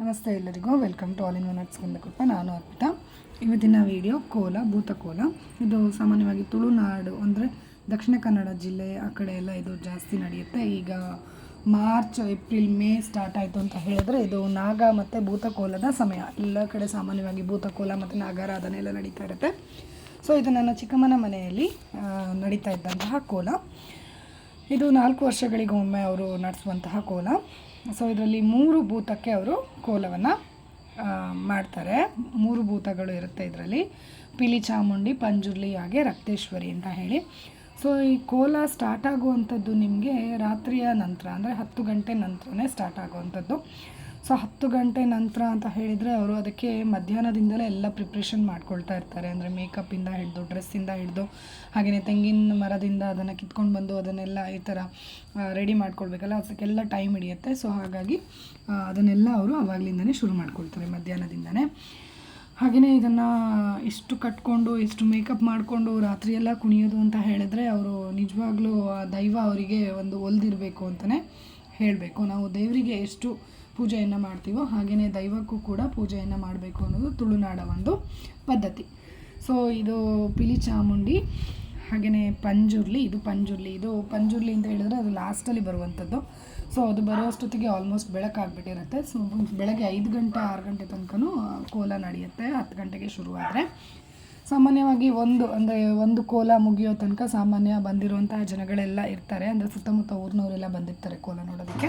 ನಮಸ್ತೆ ಎಲ್ಲರಿಗೂ welcome to all in one ಅಟ್ಸ್ Kundakoppa ನಾನು ಅರ್ಪಿತಾ. ಇವತ್ತಿನ ವಿಡಿಯೋ ಕೋಲ ಭೂತಕೋಲ ಇದು ಸಾಮಾನ್ಯವಾಗಿ ತುಳುನಾಡು, ಅಂದರೆ ದಕ್ಷಿಣ ಕನ್ನಡ ಜಿಲ್ಲೆ ಆ ಕಡೆ ಎಲ್ಲ ಇದು ಜಾಸ್ತಿ ನಡೆಯುತ್ತೆ. ಈಗ ಮಾರ್ಚ್, ಏಪ್ರಿಲ್, ಮೇ ಸ್ಟಾರ್ಟ್ ಆಯಿತು ಅಂತ ಹೇಳಿದ್ರೆ ಇದು ನಾಗ ಮತ್ತು ಭೂತಕೋಲದ ಸಮಯ. ಎಲ್ಲ ಕಡೆ ಸಾಮಾನ್ಯವಾಗಿ ಭೂತಕೋಲ ಮತ್ತು ನಾಗಾರಾಧನೆ ಎಲ್ಲ ನಡೀತಾ ಇರುತ್ತೆ. ಸೊ ಇದು ನನ್ನ ಚಿಕ್ಕಮ್ಮನ ಮನೆಯಲ್ಲಿ ನಡೀತಾ ಇದ್ದಂತಹ ಕೋಲ. ಇದು ನಾಲ್ಕು ವರ್ಷಗಳಿಗೊಮ್ಮೆ ಅವರು ನಡೆಸುವಂತಹ ಕೋಲ. ಸೊ ಇದರಲ್ಲಿ ಮೂರು ಭೂತಕ್ಕೆ ಅವರು ಕೋಲವನ್ನು ಮಾಡ್ತಾರೆ. ಮೂರು ಭೂತಗಳು ಇರುತ್ತೆ ಇದರಲ್ಲಿ. ಪಿಲಿ ಚಾಮುಂಡಿ, ಪಂಜುರ್ಲಿ, ಹಾಗೆ ರಕ್ತೇಶ್ವರಿ ಅಂತ ಹೇಳಿ. ಸೊ ಈ ಕೋಲ ಸ್ಟಾರ್ಟ್ ಆಗುವಂಥದ್ದು ನಿಮಗೆ ರಾತ್ರಿಯ ನಂತರ, ಅಂದರೆ ಹತ್ತು ಗಂಟೆ ನಂತರನೇ ಸ್ಟಾರ್ಟ್ ಆಗುವಂಥದ್ದು. ಸೊ ಹತ್ತು ಗಂಟೆ ನಂತರ ಅಂತ ಹೇಳಿದರೆ ಅವರು ಅದಕ್ಕೆ ಮಧ್ಯಾಹ್ನದಿಂದಲೇ ಎಲ್ಲ ಪ್ರಿಪ್ರೇಷನ್ ಮಾಡ್ಕೊಳ್ತಾ ಇರ್ತಾರೆ. ಅಂದರೆ ಮೇಕಪ್ಪಿಂದ ಹಿಡಿದು ಡ್ರೆಸ್ಸಿಂದ ಹಿಡಿದು ಹಾಗೆಯೇ ತೆಂಗಿನ ಮರದಿಂದ ಅದನ್ನು ಕಿತ್ಕೊಂಡು ಬಂದು ಅದನ್ನೆಲ್ಲ ಈ ಥರ ರೆಡಿ ಮಾಡ್ಕೊಳ್ಬೇಕಲ್ಲ. ಅದಕ್ಕೆಲ್ಲ ಟೈಮ್ ಹಿಡಿಯುತ್ತೆ. ಸೊ ಹಾಗಾಗಿ ಅದನ್ನೆಲ್ಲ ಅವರು ಅವಾಗಲಿಂದನೇ ಶುರು ಮಾಡ್ಕೊಳ್ತಾರೆ ಮಧ್ಯಾಹ್ನದಿಂದನೇ. ಹಾಗೆಯೇ ಇದನ್ನು ಇಷ್ಟು ಕಟ್ಕೊಂಡು, ಇಷ್ಟು ಮೇಕಪ್ ಮಾಡಿಕೊಂಡು ರಾತ್ರಿ ಎಲ್ಲ ಕುಣಿಯೋದು ಅಂತ ಹೇಳಿದ್ರೆ ಅವರು ನಿಜವಾಗ್ಲೂ ದೈವ ಅವರಿಗೆ ಒಂದು ಒಲ್ದಿರಬೇಕು ಅಂತಲೇ ಹೇಳಬೇಕು. ನಾವು ದೇವರಿಗೆ ಎಷ್ಟು ಪೂಜೆಯನ್ನು ಮಾಡ್ತೀವೋ ಹಾಗೆಯೇ ದೈವಕ್ಕೂ ಕೂಡ ಪೂಜೆಯನ್ನು ಮಾಡಬೇಕು ಅನ್ನೋದು ತುಳುನಾಡ ಒಂದು ಪದ್ಧತಿ. ಸೊ ಇದು ಪಿಲಿ ಚಾಮುಂಡಿ ಹಾಗೆಯೇ ಪಂಜುರ್ಲಿ, ಇದು ಪಂಜುರ್ಲಿ. ಇದು ಪಂಜುರ್ಲಿ ಅಂತ ಹೇಳಿದ್ರೆ ಅದು ಲಾಸ್ಟಲ್ಲಿ ಬರುವಂಥದ್ದು. ಸೊ ಅದು ಬರೋಷ್ಟೊತ್ತಿಗೆ ಆಲ್ಮೋಸ್ಟ್ ಬೆಳಕಾಗ್ಬಿಟ್ಟಿರುತ್ತೆ ಸೊ ಬೆಳಗ್ಗೆ ಐದು ಗಂಟೆ, ಆರು ಗಂಟೆ ತನಕನೂ ಕೋಲ ನಡೆಯುತ್ತೆ. ಹತ್ತು ಗಂಟೆಗೆ ಶುರುವಾದರೆ. ಸಾಮಾನ್ಯವಾಗಿ ಒಂದು ಅಂದರೆ ಒಂದು ಕೋಲ ಮುಗಿಯೋ ತನಕ ಸಾಮಾನ್ಯ ಬಂದಿರುವಂತಹ ಜನಗಳೆಲ್ಲ ಇರ್ತಾರೆ. ಅಂದರೆ ಸುತ್ತಮುತ್ತ ಊರಿನವರೆಲ್ಲ ಬಂದಿರ್ತಾರೆ ಕೋಲ ನೋಡೋದಕ್ಕೆ.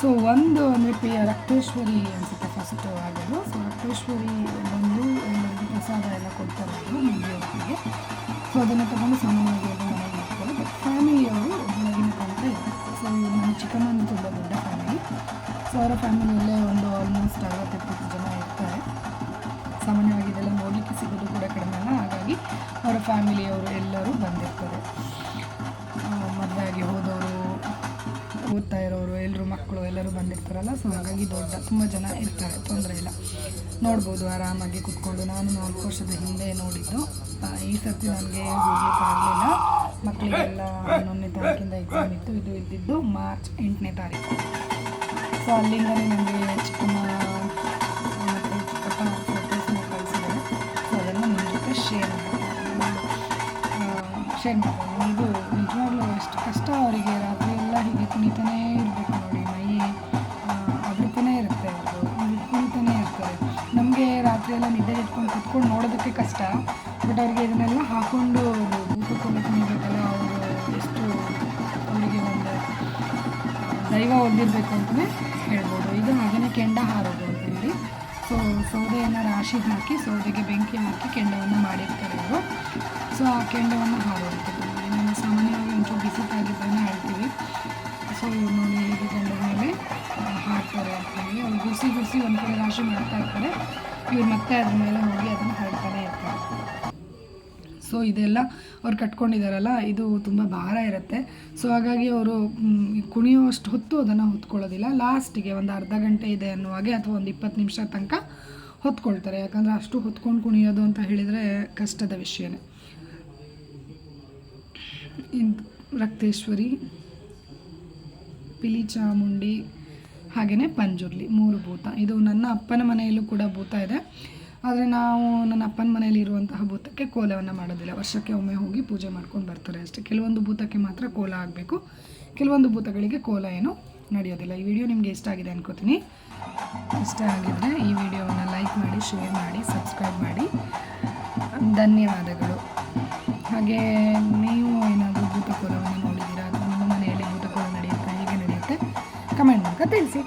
ಸೊ ಒಂದು ಅಂದರೆ ಪಿ ರಕ್ತೇಶ್ವರಿ ಅನಿಸುತ್ತೆ ಫಸ್ಟ್ ಆಗೋದು. ಸೊ ರಕ್ತೇಶ್ವರಿ ಬಂದು ಎಲ್ಲರಿಗೂ ಪ್ರಸಾದ ಎಲ್ಲ ಕೊಡ್ತಾರೆ ಅವರು ಮುಗಿಯೋರಿಗೆ ಸೊ ಅದನ್ನು ತಗೊಂಡು ಸಾಮಾನ್ಯವಾಗಿ ಎಲ್ಲ ಮನೆಗೆ ಹೋಗ್ತಾರೆ ಬಟ್ ಫ್ಯಾಮಿಲಿಯವರು ಬೆಳಗಿನ ತನಕ ಇರ್ತಾರೆ. ಸೊ ನಮ್ಮ ಚಿಕ್ಕಮ್ಮನ ತುಂಬ ದೊಡ್ಡ ಫ್ಯಾಮಿಲಿ ಸೊ ಅವರ ಫ್ಯಾಮಿಲಿಯಲ್ಲೇ ಒಂದು ಆಲ್ಮೋಸ್ಟ್ ಅರವತ್ತೆಪ್ಪತ್ತು ಜನ ಇರ್ತಾರೆ. ಸಾಮಾನ್ಯವಾಗಿ ಇದೆಲ್ಲ ನೋಡಲಿಕ್ಕೆ ಸಿಗೋದು ಕೂಡ ಕಡಿಮೆ ಅಲ್ಲ. ಹಾಗಾಗಿ ಅವರ ಫ್ಯಾಮಿಲಿಯವರು ಎಲ್ಲರೂ ಬಂದಿರ್ತಾರೆ. ಮದುವೆ ಆಗಿ ಹೋದವರು, ಓದ್ತಾ ಇರೋರು ಎಲ್ಲರೂ ಮಕ್ಕಳು ಎಲ್ಲರೂ ಬಂದಿರ್ತಾರಲ್ಲ. ಸೊ ಹಾಗಾಗಿ ದೊಡ್ಡ, ತುಂಬ ಜನ ಇರ್ತಾರೆ. ತೊಂದರೆ ಇಲ್ಲ. ನೋಡ್ಬೋದು, ಆರಾಮಾಗಿ ಕುತ್ಕೊಂಡು ನಾನು ನಾಲ್ಕು ವರ್ಷದ ಹಿಂದೆ ನೋಡಿದ್ದು. ಈ ಸರ್ತಿ ನನಗೆ ಹೋಗ್ಲಿಕ್ಕಾಗಲಿಲ್ಲ ಮಕ್ಕಳಿಗೆಲ್ಲ ಹನ್ನೊಂದನೇ ತಾರೀಕಿಂದ ಎಕ್ಸಾಮ್ ಇತ್ತು. ಇದು ಇದ್ದಿದ್ದು ಮಾರ್ಚ್ ಎಂಟನೇ ತಾರೀಕು. ಸೊ ಅಲ್ಲಿಂದಲೇ ನನಗೆ ಚಿಕ್ಕಮ್ಮ ಮಾಡ್ತೀನಿ ಇದು ನಿಜವಾಗ್ಲೂ ಎಷ್ಟು ಕಷ್ಟ ಅವರಿಗೆ, ರಾತ್ರಿ ಎಲ್ಲ ಹೀಗೆ ಕುಣಿತಾನೇ ಇರಬೇಕು ನೋಡಿ ಮೈ ಅಬ್ರುತಾನೇ ಇರುತ್ತೆ ಅವರು ಕುಣಿತಾನೇ ಇರ್ತಾರೆ ನಮಗೆ ರಾತ್ರಿ ಎಲ್ಲ ನಿದ್ದೆ ಇಟ್ಕೊಂಡು ಕುತ್ಕೊಂಡು ನೋಡೋದಕ್ಕೆ ಕಷ್ಟ ಬಟ್ ಅವ್ರಿಗೆ ಇದನ್ನೆಲ್ಲ ಹಾಕ್ಕೊಂಡು ಊಟಕ್ಕೊಂಡು ಕುಣಿಬೇಕಲ್ಲ, ಅವರು ಎಷ್ಟು ಅವರಿಗೆ ಒಂದು ದೈವ ಹೊಂದಿರಬೇಕು ಅಂತಲೇ ಹೇಳ್ಬೋದು. ಇದು ಹಾಗೆಯೇ ಕೆಂಡ ಹಾರೋದು. ಸೊ ಸೌದೆಯನ್ನು ರಾಶಿ ಹಾಕಿ ಸೌದೆಗೆ ಬೆಂಕಿ ಹಾಕಿ ಕೆಂಡವನ್ನು ಮಾಡಿರ್ತಾರೆ ಅವರು ಸೊ ಆ ಕೆಂಡವನ್ನು ಹಾರೋದು ನಾವು ಸಾಮಾನ್ಯವಾಗಿ ಒಂಚೂರು ಬಿಸಿ ತಾಗಿದ್ದನ್ನು ಹೇಳ್ತೀವಿ. ಸೊ ನೋಡಿ ಹೇಗೆ ಕೆಂಡದ ಮೇಲೆ ಹಾಡ್ತಾರೆ ಅಂತ ಹೇಳಿ. ಅವ್ರು ಗುಸಿ ಗುಸಿ ಒಂದು ಕಡೆ ರಾಶಿ ಮಾಡ್ತಾ ಇರ್ತಾರೆ. ಇವ್ರು ಮತ್ತೆ ಅದ್ರ ಮೇಲೆ ಹೋಗಿ ಅದನ್ನು ಇರ್ತಾರೆ ಸೊ ಇದೆಲ್ಲ ಅವ್ರು ಕಟ್ಕೊಂಡಿದ್ದಾರಲ್ಲ ಇದು ತುಂಬ ಭಾರ ಇರುತ್ತೆ. ಸೊ ಹಾಗಾಗಿ ಅವರು ಕುಣಿಯುವಷ್ಟು ಹೊತ್ತು ಅದನ್ನು ಹೊತ್ಕೊಳ್ಳೋದಿಲ್ಲ. ಲಾಸ್ಟಿಗೆ ಒಂದು ಅರ್ಧ ಗಂಟೆ ಇದೆ ಅನ್ನುವಾಗೆ ಅಥವಾ ಒಂದು ಇಪ್ಪತ್ತು ನಿಮಿಷ ತನಕ ಹೊತ್ಕೊಳ್ತಾರೆ. ಯಾಕಂದರೆ ಅಷ್ಟು ಹೊತ್ಕೊಂಡು ಕುಣಿಯೋದು ಅಂತ ಹೇಳಿದರೆ ಕಷ್ಟದ ವಿಷಯನೇ. ರಕ್ತೇಶ್ವರಿ ಪಿಲಿ ಚಾಮುಂಡಿ ಹಾಗೆಯೇ ಪಂಜುರ್ಲಿ, ಮೂರು ಭೂತ. ಇದು ನನ್ನ ಅಪ್ಪನ ಮನೆಯಲ್ಲೂ ಕೂಡ ಭೂತ ಇದೆ. ಆದರೆ ನಾವು ನನ್ನ ಅಪ್ಪನ ಮನೆಯಲ್ಲಿ ಇರುವಂತಹ ಭೂತಕ್ಕೆ ಕೋಲವನ್ನು ಮಾಡೋದಿಲ್ಲ. ವರ್ಷಕ್ಕೆ ಒಮ್ಮೆ ಹೋಗಿ ಪೂಜೆ ಮಾಡ್ಕೊಂಡು ಬರ್ತಾರೆ ಅಷ್ಟೇ. ಕೆಲವೊಂದು ಭೂತಕ್ಕೆ ಮಾತ್ರ ಕೋಲ ಆಗಬೇಕು. ಕೆಲವೊಂದು ಭೂತಗಳಿಗೆ ಕೋಲ ಏನು ನಡೆಯೋದಿಲ್ಲ. ಈ ವಿಡಿಯೋ ನಿಮಗೆ ಇಷ್ಟ ಆಗಿದೆ ಅನ್ಕೋತೀನಿ. ಇಷ್ಟ ಆಗಿದ್ದರೆ ಈ ವಿಡಿಯೋವನ್ನು ಲೈಕ್ ಮಾಡಿ, ಶೇರ್ ಮಾಡಿ, ಸಬ್ಸ್ಕ್ರೈಬ್ ಮಾಡಿ. ಧನ್ಯವಾದಗಳು. ಹಾಗೆ ನೀವು ಏನಾದರೂ ಭೂತಕೋಲವನ್ನು ನೋಡಿದ್ದೀರಾ ಅಥವಾ ನಿಮ್ಮ ಮನೆಯಲ್ಲಿ ಭೂತಕೋಲ ನಡೆಯುತ್ತಾ, ಹೇಗೆ ನಡೆಯುತ್ತೆ, ಕಮೆಂಟ್ ಮೂಲಕ ತಿಳಿಸಿ.